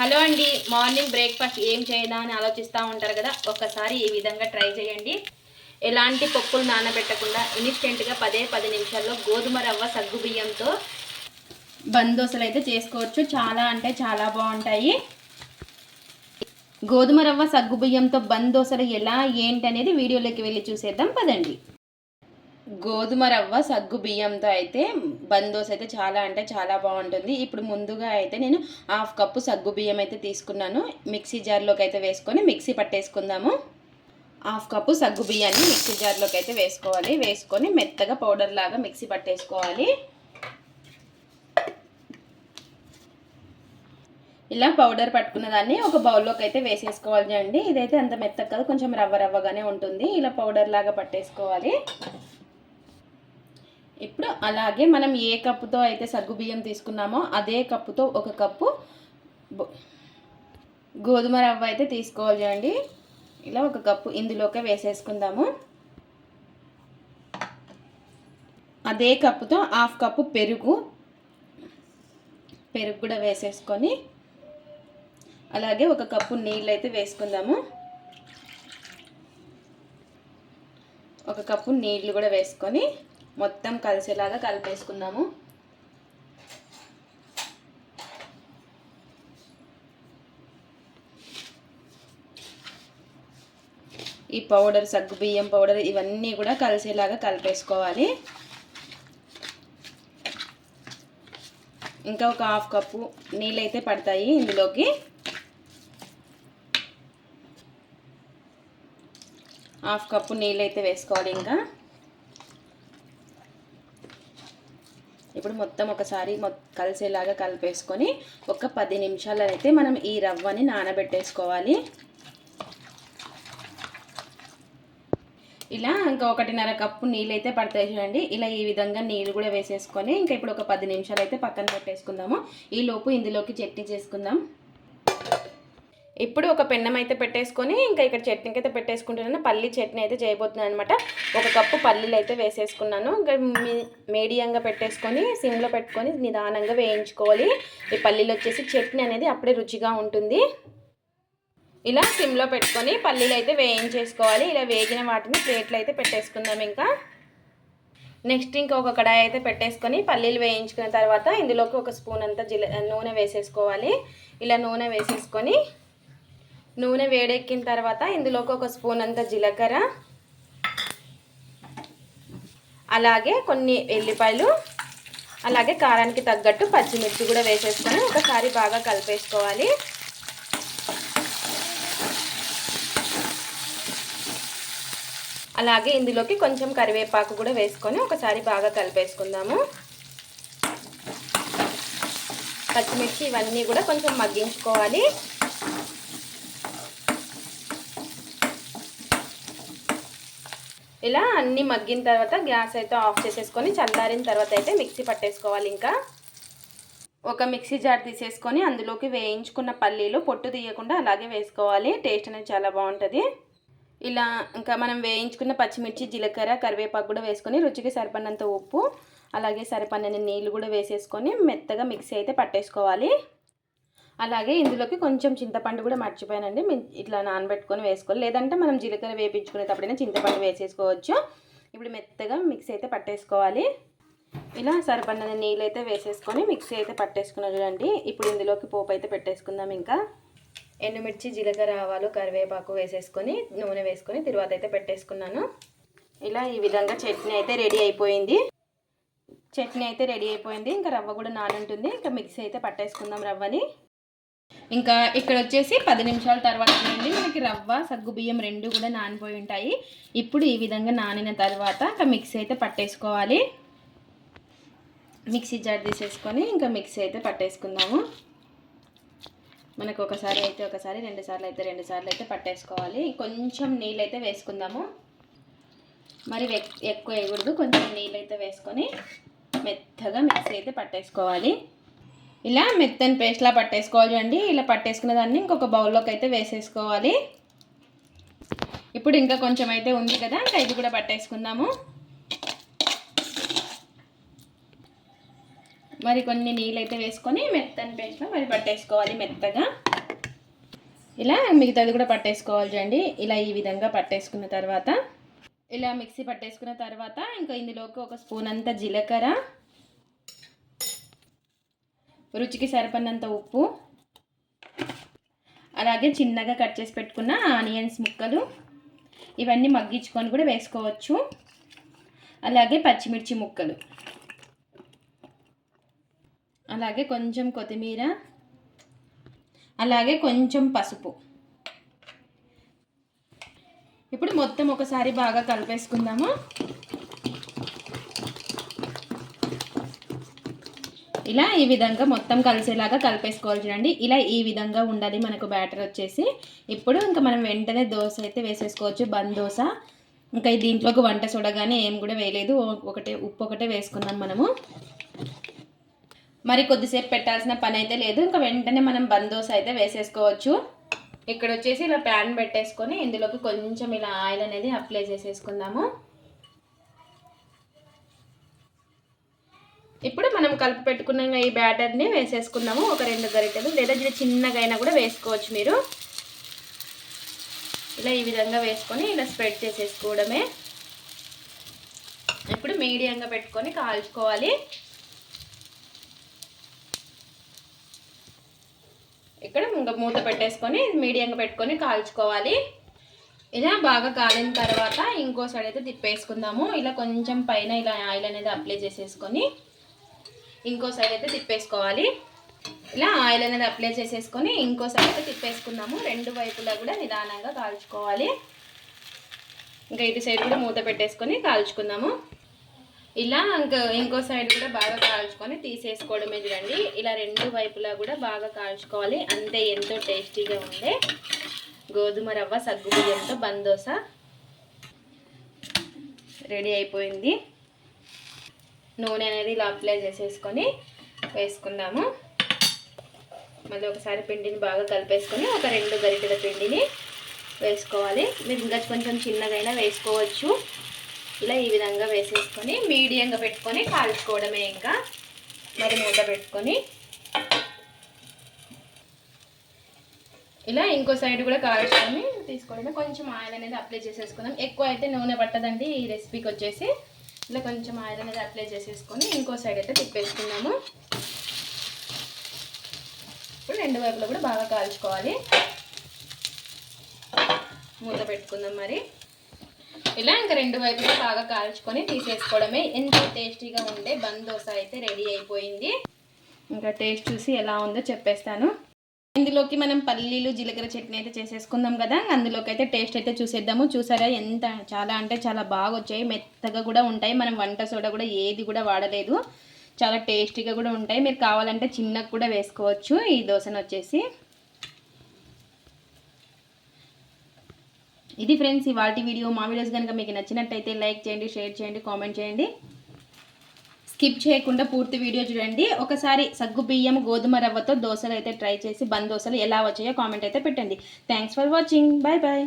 Hello అండి morning breakfast ఏం చేయదా అని ఆలోచిస్తూ ఉంటారు కదా ఒక్కసారి ఈ విధంగా ట్రై చేయండి. ఎలాంటి పప్పులు నానబెట్టకుండా ఇన్స్టెంట్గా పదే పది నిమిషాల్లో గోధుమ రవ్వ సగ్గు బియ్యంతో బందోసలు అయితే చేసుకోవచ్చు. చాలా అంటే చాలా బాగుంటాయి. గోధుమ రవ్వ సగ్గు బియ్యంతో బందోసలు ఎలా ఏంటి అనేది వీడియోలోకి వెళ్ళి చూసేద్దాం. పదండి. గోధుమ రవ్వ సగ్గు బియ్యంతో అయితే బందోస్ అయితే చాలా అంటే చాలా బాగుంటుంది. ఇప్పుడు ముందుగా అయితే నేను హాఫ్ కప్పు సగ్గు బియ్యం అయితే తీసుకున్నాను. మిక్సీ జార్లోకి అయితే వేసుకొని మిక్సీ పట్టేసుకుందాము. హాఫ్ కప్పు సగ్గు బియ్యాన్ని మిక్సీ జార్లోకి అయితే వేసుకోవాలి. వేసుకొని మెత్తగా పౌడర్ లాగా మిక్సీ పట్టేసుకోవాలి. ఇలా పౌడర్ పట్టుకున్న దాన్ని ఒక బౌల్లోకి అయితే వేసేసుకోవాలి అండి ఇదైతే అంత మెత్తగా కాదు కొంచెం రవ్వ రవ్వగానే ఉంటుంది. ఇలా పౌడర్ లాగా పట్టేసుకోవాలి. ఇప్పుడు అలాగే మనం ఏ కప్పుతో అయితే సగ్గు బియ్యం తీసుకున్నామో అదే కప్పుతో ఒక కప్పు గోధుమ రవ్వ అయితే తీసుకోవాలి అండి. ఇలా ఒక కప్పు ఇందులోకే వేసేసుకుందాము. అదే కప్పుతో హాఫ్ కప్పు పెరుగు పెరుగు కూడా వేసేసుకొని అలాగే ఒక కప్పు నీళ్ళు అయితే వేసుకుందాము. ఒక కప్పు నీళ్ళు కూడా వేసుకొని మొత్తం కలిసేలాగా కలిపేసుకుందాము. ఈ పౌడర్ సగ్గు బియ్యం పౌడర్ ఇవన్నీ కూడా కలిసేలాగా కలిపేసుకోవాలి. ఇంకా ఒక హాఫ్ కప్పు నీళ్ళైతే పడతాయి ఇందులోకి. హాఫ్ కప్పు నీళ్ళైతే వేసుకోవాలి ఇంకా. ఇప్పుడు మొత్తం ఒకసారి కలిసేలాగా కలిపేసుకొని ఒక పది నిమిషాలు అయితే మనం ఈ రవ్వని నానబెట్టేసుకోవాలి. ఇలా ఇంకా ఒకటిన్నర కప్పు నీళ్ళు అయితే పడతాయి చూడండి. ఇలా ఈ విధంగా నీళ్ళు కూడా వేసేసుకొని ఇంకా ఇప్పుడు ఒక పది నిమిషాలు అయితే పక్కన పెట్టేసుకుందాము. ఈ లోపు ఇందులోకి చట్నీ చేసుకుందాం. ఇప్పుడు ఒక పెన్నం అయితే పెట్టేసుకొని ఇంకా ఇక్కడ చట్నీకి అయితే పెట్టేసుకుంటున్నాను పల్లి చట్నీ అయితే చేయబోతున్నాను అనమాట ఒక కప్పు పల్లీలు అయితే వేసేసుకున్నాను. ఇంకా మీడియంగా పెట్టేసుకొని సిమ్లో పెట్టుకొని నిదానంగా వేయించుకోవాలి. ఈ పల్లీలు వచ్చేసి చట్నీ అనేది అప్పుడే రుచిగా ఉంటుంది. ఇలా సిమ్లో పెట్టుకొని పల్లీలు అయితే వేయించేసుకోవాలి. ఇలా వేగిన వాటిని ప్లేట్లు అయితే పెట్టేసుకుందాం ఇంకా. నెక్స్ట్ ఇంకొక కడాయి అయితే పెట్టేసుకొని పల్లీలు వేయించుకున్న తర్వాత ఇందులోకి ఒక స్పూన్ అంతా జిల నూనె వేసేసుకోవాలి. ఇలా నూనె వేసేసుకొని నూనె వేడెక్కిన తర్వాత ఇందులోకి ఒక స్పూన్ అంత జీలకర్ర అలాగే కొన్ని ఎల్లిపాయలు అలాగే కారానికి తగ్గట్టు పచ్చిమిర్చి కూడా వేసేసుకొని ఒకసారి బాగా కలిపేసుకోవాలి. అలాగే ఇందులోకి కొంచెం కరివేపాకు కూడా వేసుకొని ఒకసారి బాగా కలిపేసుకుందాము. పచ్చిమిర్చి ఇవన్నీ కూడా కొంచెం మగ్గించుకోవాలి. ఇలా అన్నీ మగ్గిన తర్వాత గ్యాస్ అయితే ఆఫ్ చేసేసుకొని చల్లారిన తర్వాత అయితే మిక్సీ పట్టేసుకోవాలి ఇంకా. ఒక మిక్సీ జార్ తీసేసుకొని అందులోకి వేయించుకున్న పల్లీలు పొట్టు తీయకుండా అలాగే వేసుకోవాలి. టేస్ట్ అనేది చాలా బాగుంటుంది. ఇలా ఇంకా మనం వేయించుకున్న పచ్చిమిర్చి జీలకర్ర కరివేపాకు కూడా వేసుకొని రుచికి సరిపడినంత ఉప్పు అలాగే సరిపడిన నీళ్ళు కూడా వేసేసుకొని మెత్తగా మిక్సీ అయితే పట్టేసుకోవాలి. అలాగే ఇందులోకి కొంచెం చింతపండు కూడా మర్చిపోయానండి. ఇట్లా నానబెట్టుకొని వేసుకోవాలి. లేదంటే మనం జీలకర్ర వేపించుకునేటప్పుడైనా చింతపండు వేసేసుకోవచ్చు. ఇప్పుడు మెత్తగా మిక్సీ అయితే పట్టేసుకోవాలి. ఇలా సరిపడిన నీళ్ళు అయితే వేసేసుకొని మిక్సీ అయితే పట్టేసుకున్నాను చూడండి. ఇప్పుడు ఇందులోకి పోపు అయితే పెట్టేసుకుందాం ఇంకా. ఎండుమిర్చి జీలకర్ర ఆవాలు కరివేపాకు వేసేసుకొని నూనె వేసుకొని తర్వాత అయితే పెట్టేసుకున్నాను. ఇలా ఈ విధంగా చట్నీ అయితే రెడీ అయిపోయింది. చట్నీ అయితే రెడీ అయిపోయింది. ఇంకా రవ్వ కూడా నానుంటుంది. ఇంకా మిక్సీ అయితే పట్టేసుకుందాం రవ్వని. ఇంకా ఇక్కడ వచ్చేసి పది నిమిషాల తర్వాత నుండి మనకి రవ్వ సగ్గు బియ్యం రెండు కూడా నానిపోయి ఉంటాయి. ఇప్పుడు ఈ విధంగా నానిన తర్వాత ఇంకా మిక్సీ అయితే పట్టేసుకోవాలి. మిక్సీ జార్ తీసేసుకొని ఇంకా మిక్సీ అయితే పట్టేసుకుందాము. మనకు ఒకసారి అయితే ఒకసారి రెండు సార్లు అయితే రెండు సార్లు అయితే పట్టేసుకోవాలి. కొంచెం నీళ్ళు అయితే వేసుకుందాము. మరి ఎక్కువ వేయకూడదు. కొంచెం నీళ్ళు అయితే వేసుకొని మెత్తగా మిక్సీ అయితే పట్టేసుకోవాలి. ఇలా మెత్తని పేస్ట్లా పట్టేసుకోవాలి చూడండి ఇలా పట్టేసుకున్న దాన్ని ఇంకొక బౌల్లోకి అయితే వేసేసుకోవాలి. ఇప్పుడు ఇంకా కొంచెం అయితే ఉంది కదా ఇంకా ఇది కూడా పట్టేసుకుందాము. మరి కొన్ని నీళ్ళు అయితే వేసుకొని మెత్తని పేస్ట్లో మరి పట్టేసుకోవాలి మెత్తగా. ఇలా మిగతాది కూడా పట్టేసుకోవాలి చూడండి ఇలా ఈ విధంగా పట్టేసుకున్న తర్వాత ఇలా మిక్సీ పట్టేసుకున్న తర్వాత ఇంకా ఇందులోకి ఒక స్పూన్ అంతా జీలకర్ర రుచికి సరిపడినంత ఉప్పు. అలాగే చిన్నగా కట్ చేసి పెట్టుకున్న ఆనియన్స్ ముక్కలు. ఇవన్నీ మగ్గించుకొని కూడా వేసుకోవచ్చు. అలాగే పచ్చిమిర్చి ముక్కలు. అలాగే కొంచెం కొత్తిమీర. అలాగే కొంచెం పసుపు. ఇప్పుడు మొత్తం ఒకసారి బాగా కలిపేసుకుందాము. ఇలా ఈ విధంగా మొత్తం కలిసేలాగా కలిపేసుకోవాలి చూడండి. ఇలా ఈ విధంగా ఉండాలి. మనకు బ్యాటర్ వచ్చేసి. ఇప్పుడు ఇంకా మనం వెంటనే దోశ అయితే వేసేసుకోవచ్చు. బంద్ దోశ. ఇంకా దీంట్లోకి వంట చూడగానే ఏం కూడా వేయలేదు. ఒకటే ఉప్పు ఒకటే వేసుకుందాం మనము. మరి కొద్దిసేపు పెట్టాల్సిన పని అయితే లేదు. ఇంకా వెంటనే మనం బంద్ దోశ అయితే వేసేసుకోవచ్చు. ఇక్కడ వచ్చేసి ఇలా ప్యాన్ పెట్టేసుకొని ఇందులోకి కొంచెం ఇలా ఆయిల్ అనేది అప్లై చేసేసుకుందాము. మనం కలిపి పెట్టుకున్న ఈ బ్యాటర్ని వేసేసుకుందాము. ఒక రెండు గరిటెలు లేదా ఇది చిన్నగా అయినా కూడా వేసుకోవచ్చు మీరు. ఇలా ఈ విధంగా వేసుకొని ఇలా స్ప్రెడ్ చేసేసుకోవడమే. ఇప్పుడు మీడియంగా పెట్టుకొని కాల్చుకోవాలి. ఇక్కడ ఇంకా మూత పెట్టేసుకొని మీడియంగా పెట్టుకొని కాల్చుకోవాలి. ఇలా బాగా కాలిన తర్వాత ఇంకో సైడ్ అయితే తిప్పేసుకుందాము. ఇలా కొంచెం పైన ఇలా ఆయిల్ అనేది అప్లై చేసేసుకొని ఇంకో సైడ్ అయితే తిప్పేసుకోవాలి. ఇలా ఆయిల్ అనేది అప్లై చేసేసుకొని ఇంకో సైడ్ అయితే తిప్పేసుకుందాము. రెండు వైపులా కూడా నిదానంగా కాల్చుకోవాలి. ఇంకా ఇటు సైడ్ కూడా మూత పెట్టేసుకొని కాల్చుకుందాము. ఇలా ఇంకా ఇంకో సైడ్ కూడా బాగా కాల్చుకొని తీసేసుకోవడమే చూడండి. ఇలా రెండు వైపులా కూడా బాగా కాల్చుకోవాలి. అంతే ఎంతో టేస్టీగా ఉండే గోధుమ రవ్వ సగ్గు బియ్యంతో బందోస రెడీ అయిపోయింది. నూనె అనేది ఇలా అప్లై చేసేసుకొని వేసుకుందాము. మళ్ళీ ఒకసారి పిండిని బాగా కలిపేసుకొని ఒక రెండు గరిటెల పిండిని వేసుకోవాలి. మీరు ఇంకా కొంచెం చిన్నదైనా వేసుకోవచ్చు. ఇలా ఈ విధంగా వేసేసుకొని మీడియంగా పెట్టుకొని కాల్చుకోవడమే ఇంకా. మరి మూత పెట్టుకొని. ఇలా ఇంకో సైడ్ కూడా కాల్చుకొని తీసుకోవడమే. కొంచెం ఆయిల్ అనేది అప్లై చేసేసుకుందాం. ఎక్కువ అయితే నూనె పట్టదండి ఈ రెసిపీకి వచ్చేసి. ఇలా కొంచెం ఆయిల్ అనేది అప్లై చేసేసుకొని ఇంకో సైడ్ అయితే తిప్పేసుకున్నాము ఇప్పుడు రెండు వైపులో కూడా బాగా కాల్చుకోవాలి. మూత పెట్టుకుందాం మరి. ఇలా ఇంకా రెండు వైపులా బాగా కాల్చుకొని తీసేసుకోవడమే. ఎంతో టేస్టీగా ఉండే బంద్ దోశ అయితే రెడీ అయిపోయింది. ఇంకా టేస్ట్ చూసి ఎలా ఉందో చెప్పేస్తాను. ఇందులోకి మనం పల్లీలు జీలకర్ర చట్నీ అయితే చేసేసుకుందాం కదా. అందులోకి అయితే టేస్ట్ అయితే చూసేద్దాము. చూసారా ఎంత చాలా అంటే చాలా బాగా వచ్చాయి మెత్తగా కూడా ఉంటాయి. మనం వంట సోడా కూడా ఏది కూడా వాడలేదు. చాలా టేస్టీగా కూడా ఉంటాయి. మీరు కావాలంటే చిన్నగా కూడా వేసుకోవచ్చు. ఈ దోశను వచ్చేసి. ఇది ఫ్రెండ్స్ ఇవాటి వీడియో. మా వీడియోస్ కనుక మీకు నచ్చినట్టయితే లైక్ చేయండి షేర్ చేయండి కామెంట్ చేయండి. స్కిప్ చేయకుండా పూర్తి వీడియో చూడండి. ఒకసారి సగ్గు బియ్యం గోధుమ రవ్వతో దోశలు అయితే ట్రై చేసి బంద్ దోశలు ఎలా వచ్చాయో కామెంట్ అయితే పెట్టండి. Thanks for watching bye bye